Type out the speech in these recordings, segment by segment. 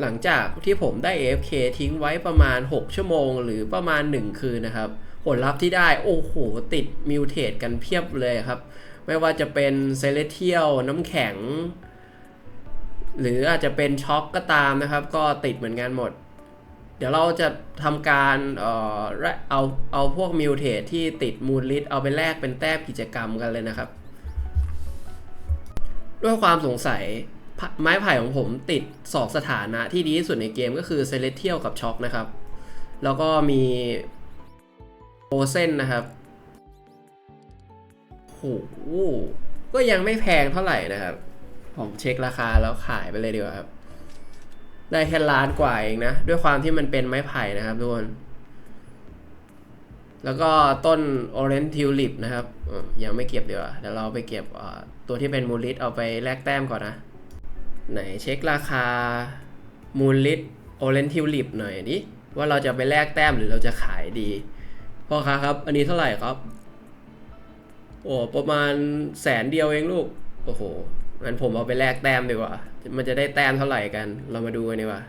หลังจากที่ผมได้ AFK ทิ้งไว้ประมาณ 6 ชั่วโมง หรือประมาณ 1 คืนนะครับ ผลลัพธ์ที่ได้ โอ้โห ติดมิวเทตกันเพียบเลยครับ ไม่ว่าจะเป็นเซเลเทียลน้ำแข็ง หรืออาจจะเป็นช็อกก็ตามนะครับ ก็ติดเหมือนกันหมด เดี๋ยวเราจะทำการเอ่อเอาเอาพวกมิวเทตที่ติดมูลลิทเอาไปแลกเป็นแต้มกิจกรรมกันเลยนะครับ ด้วยความสงสัย ไม้ไผ่ของผมติดสองสถานะที่ดีที่สุดในเกมก็คือเซเลเทียลกับช็อกนะครับ แล้วก็มีโอเซนนะครับโหก็ยังไม่แพงเท่าไหร่นะครับ ผมเช็คราคาแล้วขายไปเลยดีกว่าครับ ได้แค่ล้านกว่าเองนะ ด้วยความที่มันเป็นไม้ไผ่นะครับทุกคนแล้วก็ต้น Orange Tulip นะครับ ยังไม่เก็บเดี๋ยวาเดี๋ยวเราไปเก็บตัวที่เป็นมูลลิทเอาไปแลกแต้มก่อนนะ ไหนเช็คราคามูลลิท Orange Tulip หน่อยดิว่าเราจะไปแลกแต้มหรือเราจะขายดีพ่อค้าครับ อันนี้เท่าไหร่ครับ โอ้ประมาณแสนเดียวเองลูก โอ้โหงั้นผมเอาไปแลกแต้มดีกว่า มันจะได้แต้มเท่าไหร่กัน เรามาดูกันดีกว่า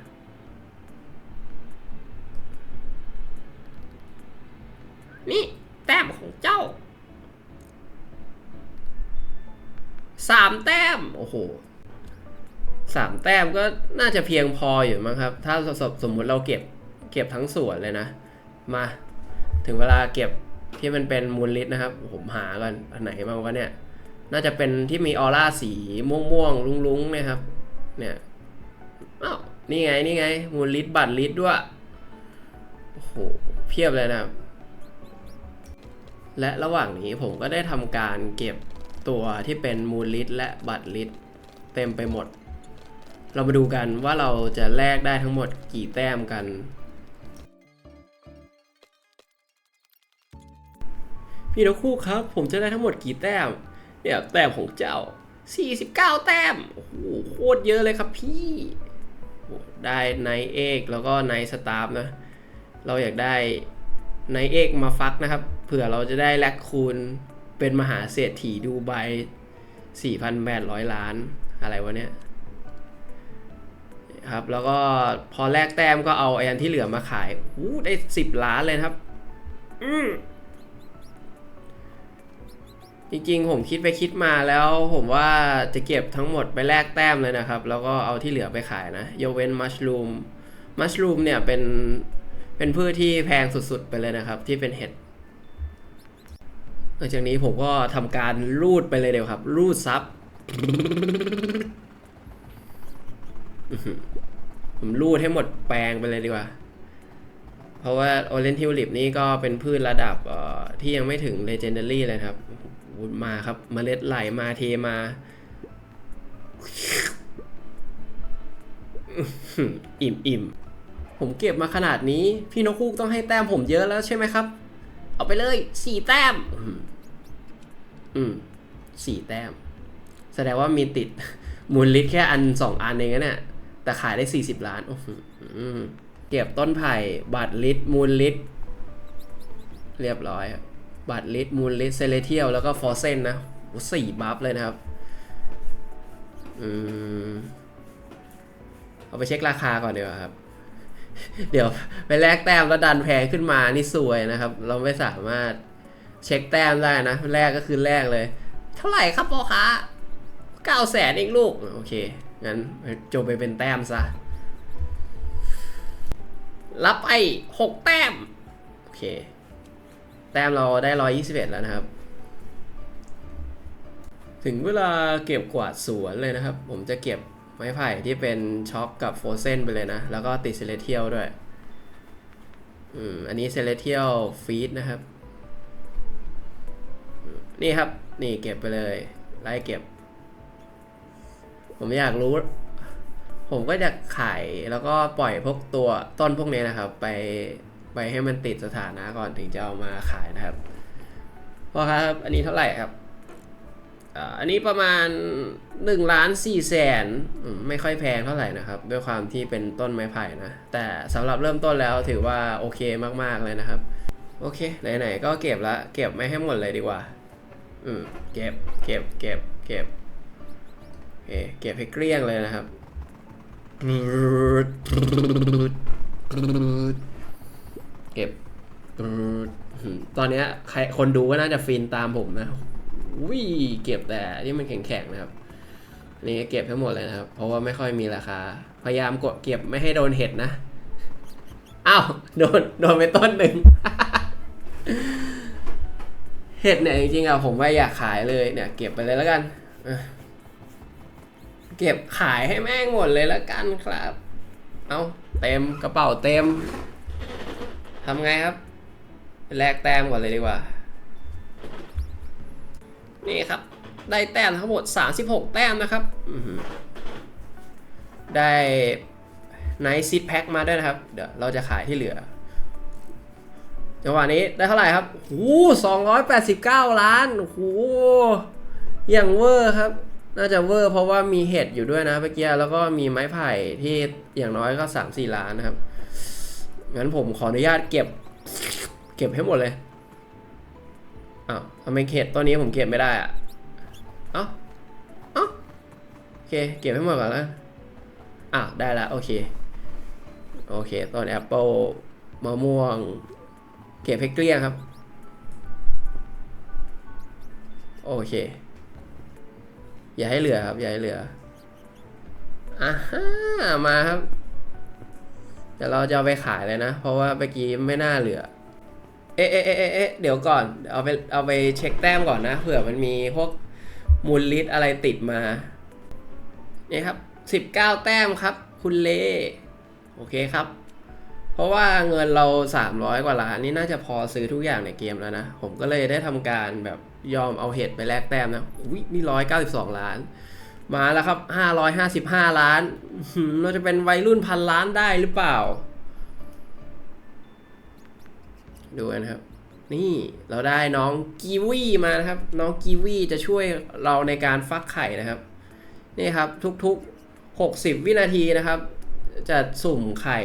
นี่แต้มของเจ้าสามแต้ม โอ้โห สามแต้มก็น่าจะเพียงพออยู่มั้งครับ ถ้าสมสมมุติเราเก็บเก็บทั้งส่วนเลยนะ มาถึงเวลาเก็บที่มันเป็นมูลลิตนะครับ ผมหากันอันไหนบ้างวะเนี่ย น่าจะเป็นที่มีออร่าสีม่วงม่วงๆลุ้งๆนะครับ เนี่ยอ้าวนี่ไงนี่ไง มูลลิตบัตรลิตด้วยโอ้โหเพียบเลยนะครับ และระหว่างนี้ผมก็ได้ทำการเก็บตัวที่เป็นมูลลิตและบัตรลิตเต็มไปหมด เรามาดูกันว่าเราจะแลกได้ทั้งหมดกี่แต้มกัน พี่นกคู่ครับ ผมจะได้ทั้งหมดกี่แต้ม เนี่ยแต้มของเจ้า 49 แต้ม โอ้โหโคตรเยอะเลยครับพี่ ได้ไนเอกแล้วก็ไนสตาฟนะ เราอยากได้ไนเอกมาฟักนะครับ เผื่อเราจะได้แลกคูณเป็นมหาเศรษฐีดูไบ4,800 ล้านอะไรวะเนี่ย ครับ แล้วก็พอแลกแต้มก็เอาไอ้อันที่เหลือมาขายอู้ได้10ล้านเลยนะครับ อืมจริงๆ ผมคิดไปคิดมาแล้วผมว่าจะเก็บทั้งหมดไปแลกแต้มเลยนะครับ แล้วก็เอาที่เหลือไปขายนะยกเว้นมัชลูมมัชลูมเนี่ยเป็นเป็นพืชที่แพงสุดๆ ไปเลยนะครับ ที่เป็นเห็ดหลังจากนี้ผมก็ทำการรูดไปเลยเดียวครับ รูดซับอื้อหือ ผมรูดให้หมดแปลงไปเลยดีกว่า เพราะว่าโอเรนทิวลิปนี่ก็เป็นพืชระดับที่ยังไม่ถึง Legendary เลยครับ มาครับมเมล็ดไหลมาเทมา อิ่มอิ่มผมเก็บมาขนาดนี้ พี่นกคูกต้องให้แต้มผมเยอะแล้วใช่ไหมครับ เอาไปเลยสี่แต้ม อืมอืมสี่แต้ม แสดงว่ามีติดมูลลิตแค่อันสองอันเองนะเนี่ย แต่ขายได้สี่สิบล้านโอ้โหเก็บต้นไผ่บาทลิตมูลลิตเรียบร้อยครับบาทลิตมูลลิตเซเลเทียลแล้วก็ฟอร์เซนนะโอ้สี่บัฟเลยนะครับอืมเอาไปเช็คราคาก่อนดีกว่าครับ เดี๋ยวไปแลกแต้มแล้วดันแพงขึ้นมานี่ซวยนะครับ เราไม่สามารถเช็คแต้มได้นะ แรกก็คือแรกเลย เท่าไหร่ครับพ่อค้าเก้าแสนเองลูก โอเค งั้นจบไปเป็นแต้มซะ รับไปหกแต้ม โอเค แต้มเราได้ร้อยยี่สิบเอ็ดแล้วนะครับ ถึงเวลาเก็บกวาดสวนเลยนะครับ ผมจะเก็บไม้ไผ่ที่เป็นช็อคกับโฟเซนไปเลยนะ แล้วก็ติดเซเลเทียลด้วย อืม อันนี้เซเลเทียลฟีดนะครับ นี่ครับ นี่เก็บไปเลย ไล่เก็บ ผมอยากรู้ ผมก็จะขายแล้วก็ปล่อยพวกตัวต้นพวกนี้นะครับ ไปไปให้มันติดสถานะก่อนถึงจะเอามาขายนะครับพอครับอันนี้เท่าไหร่ครับอันนี้ประมาณ1ล้าน4แสนไม่ค่อยแพงเท่าไหร่นะครับ ด้วยความที่เป็นต้นไม้ไผ่นะ แต่สำหรับเริ่มต้นแล้วถือว่าโอเคมากๆเลยนะครับ โอเค ไหนๆก็เก็บละ เก็บไม่ให้หมดเลยดีกว่า อืมเก็บเก็บเก็บเก็บ เคเก็บให้เกลี้ยงเลยนะครับเก็บตอนนี้ใครคนดูก็น่าจะฟินตามผมนะวิเก็บแต่ที่มันแข็งๆนะครับนี่เก็บทั้งหมดเลยนะครับ เพราะว่าไม่ค่อยมีราคา พยายามกดเก็บไม่ให้โดนเห็ดนะอ้าวโดนโดนไปต้นหนึ่งเห็ดเนี่ยจริงๆอะผมว่าอยากขายเลยเนี่ย เก็บไปเลยแล้วกันอ เก็บขายให้แม่งหมดเลยแล้วกันครับ เอาเต็มกระเป๋าเต็มทำไงครับ แลกแต้มก่อนเลยดีกว่า นี่ครับ ได้แต้มทั้งหมด 36 แต้มนะครับ ได้ไนท์ซิดแพ็คมาด้วยนะครับ เดี๋ยวเราจะขายที่เหลือ จังหวะนี้ได้เท่าไหร่ครับโอ้สองร้อยแปดสิบเก้าล้านโอ้โหอย่างเวอร์ครับ น่าจะเวอร์เพราะว่ามีเห็ดอยู่ด้วยนะเมื่อกี้แล้วก็มีไม้ไผ่ที่อย่างน้อยก็สามสี่ล้านนะครับงั้นผมขออนุญาตเก็บ เก็บให้หมดเลยอ้าวทำไมเห็ดตัวนี้ผมเก็บไม่ได้อะเอ้าเอ้าโอเค เก็บให้หมดก่อนแล้วอ้าวได้ล้วโอเคโอเคต้นแอปเปิลมะม่วง เก็บให้เกลี้ยงครับ โอเค อย่าให้เหลือครับ อย่าให้เหลืออ่าฮะมาครับเดี๋ยวเราจะเอาไปขายเลยนะ เพราะว่าเมื่อกี้ไม่น่าเหลือเอ๊ะเอ๊ะเอ๊ะเอ๊ะเอ๊ะเดี๋ยวก่อน เอาไปเอาไปเช็คแต้มก่อนนะ เผื่อมันมีพวกมูลลิตอะไรติดมา นี่ครับ 19 แต้มครับ คุณเล โอเคครับ เพราะว่าเงินเรา 300 กว่าล้านนี่น่าจะพอซื้อทุกอย่างในเกมแล้วนะ ผมก็เลยได้ทำการแบบยอมเอาเห็ดไปแลกแต้มนะอุ้ยนี่192ล้าน มาแล้วครับ555ล้อยห้านอื้อหือเราจะเป็นวัยรุ่นพันล้านได้หรือเปล่า ดูนนะครับ นี่เราได้น้องกีวีมานะครับ น้องกีวีจะช่วยเราในการฟักไข่นะครับ นี่ครับทุกๆ60วินาทีนะครับ จะสุ่มไข่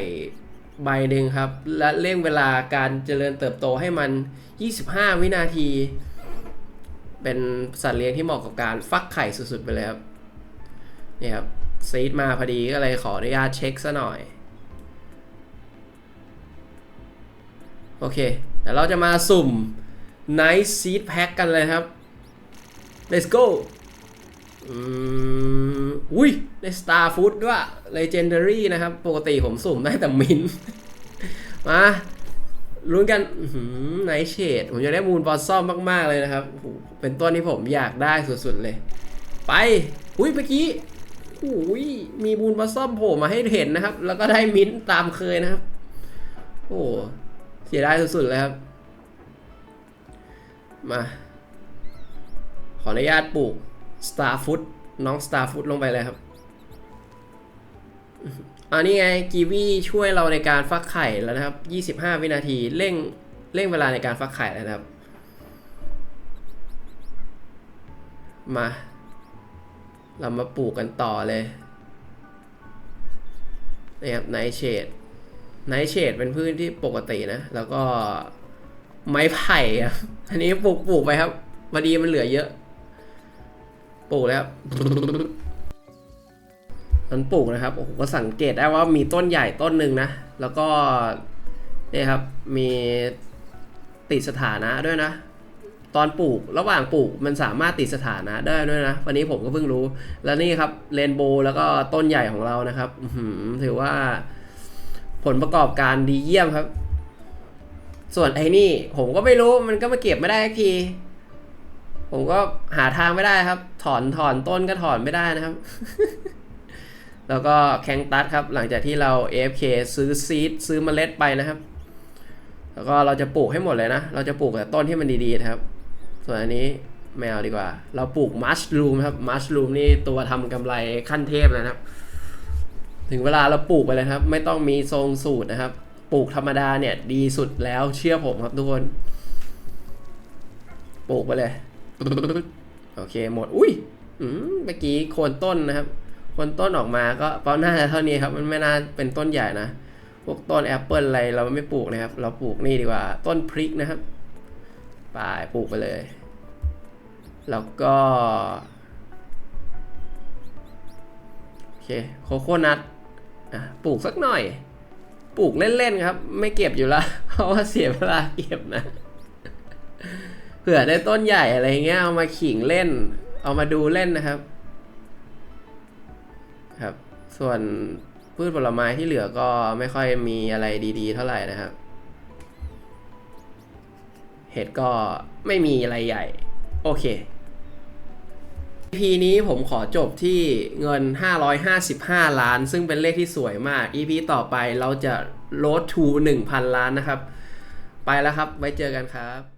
ใบหนึ่งครับ และเร่งเวลาการเจริญเติบโตให้มัน 25 วินาที เป็นสัตว์เลี้ยงที่เหมาะกับการฟักไข่สุดๆไปเลยครับนี่ครับซีดมาพอดีก็เลยขออนุญาตเช็คซะหน่อย โอเคเดี๋ยวเราจะมาสุ่ม Nice Seed Pack กันเลยครับ let's go อืมอุ้ยได้ Star Food ด้วย Legendary นะครับ ปกติผมสุ่มได้แต่มิน มาลุ้นกันไนเชดผมจะได้มูนบอสซอมมาก ๆ เลยนะครับ เป็นต้นที่ผมอยากได้สุด ๆ เลย ไป อุ้ยเมื่อกี้อุ้ยมีมูนบอสซอมโผล่มาให้เห็นนะครับ แล้วก็ได้มิ้นท์ตามเคยนะครับ โอ้เสียดายสุด ๆ เลยครับ มา ขออนุญาตปลูก Starfoot น้อง Starfoot ลงไปเลยครับอันนี้ไงกีวีช่วยเราในการฟักไข่แล้วนะครับ 25 วินาทีเร่งเร่งเวลาในการฟักไข่แล้วนะครับ มา เรามาปลูกกันต่อเลยนี่ครับไนเชดไนเชดเป็นพืชที่ปกตินะ แล้วก็ไม้ไผ่ครับอันนี้ปลูกปลูกไปครับพอดีมันเหลือเยอะ ปลูกแล้วต้นปลูกนะครับโอ้โหก็สังเกตได้ว่ามีต้นใหญ่ต้นหนึ่งนะ แล้วก็เนี่ยครับมีติดสถานะด้วยนะ ตอนปลูกระหว่างปลูกมันสามารถติดสถานะได้ด้วยนะ วันนี้ผมก็เพิ่งรู้ แล้วนี่ครับเรนโบว์แล้วก็ต้นใหญ่ของเรานะครับถือว่าผลประกอบการดีเยี่ยมครับ ส่วนไอ้นี่ผมก็ไม่รู้มันก็มาเก็บไม่ได้ที ผมก็หาทางไม่ได้ครับ ถอนถอนต้นก็ถอนไม่ได้นะครับ แล้วก็แคนตัสครับ หลังจากที่เรา AFK ซื้อซีดซื้อเมล็ดไปนะครับ แล้วก็เราจะปลูกให้หมดเลยนะ เราจะปลูกแต่ต้นที่มันดีๆนะครับ ส่วนอันนี้ไม่เอาดีกว่า เราปลูกมัชรูมครับ มัชรูมนี่ตัวทำกำไรขั้นเทพเลยนะครับ ถึงเวลาเราปลูกไปเลยครับ ไม่ต้องมีทรงสูตรนะครับ ปลูกธรรมดาเนี่ยดีสุดแล้วเชื่อผมครับทุกคน ปลูกไปเลย โอเคหมด อุ้ยเมื่อกี้โคนต้นนะครับ โคนต้นออกมาก็เป้าหน้าจะเท่านี้ครับ มันไม่น่าเป็นต้นใหญ่นะ พวกต้นแอปเปิลอะไรเราไม่ปลูกนะครับ เราปลูกนี่ดีกว่า ต้นพริกนะครับไปปลูกไปเลย แล้วก็โอเคโคโคนัทอะปลูกสักหน่อย ปลูกเล่นๆครับ ไม่เก็บอยู่ละเพราะว่าเสียเวลาเก็บนะ เผื่อได้ต้นใหญ่อะไรเงี้ยเอามาขิงเล่น เอามาดูเล่นนะครับ ครับ ส่วนพืชผลไม้ที่เหลือก็ไม่ค่อยมีอะไรดีๆ เท่าไหร่นะครับ เห็ดก็ไม่มีอะไรใหญ่ โอเค EP นี้ผมขอจบที่เงิน 555 ล้าน ซึ่งเป็นเลขที่สวยมาก EP ต่อไปเราจะ road to 1,000 ล้านนะครับ ไปแล้วครับ ไว้เจอกันครับ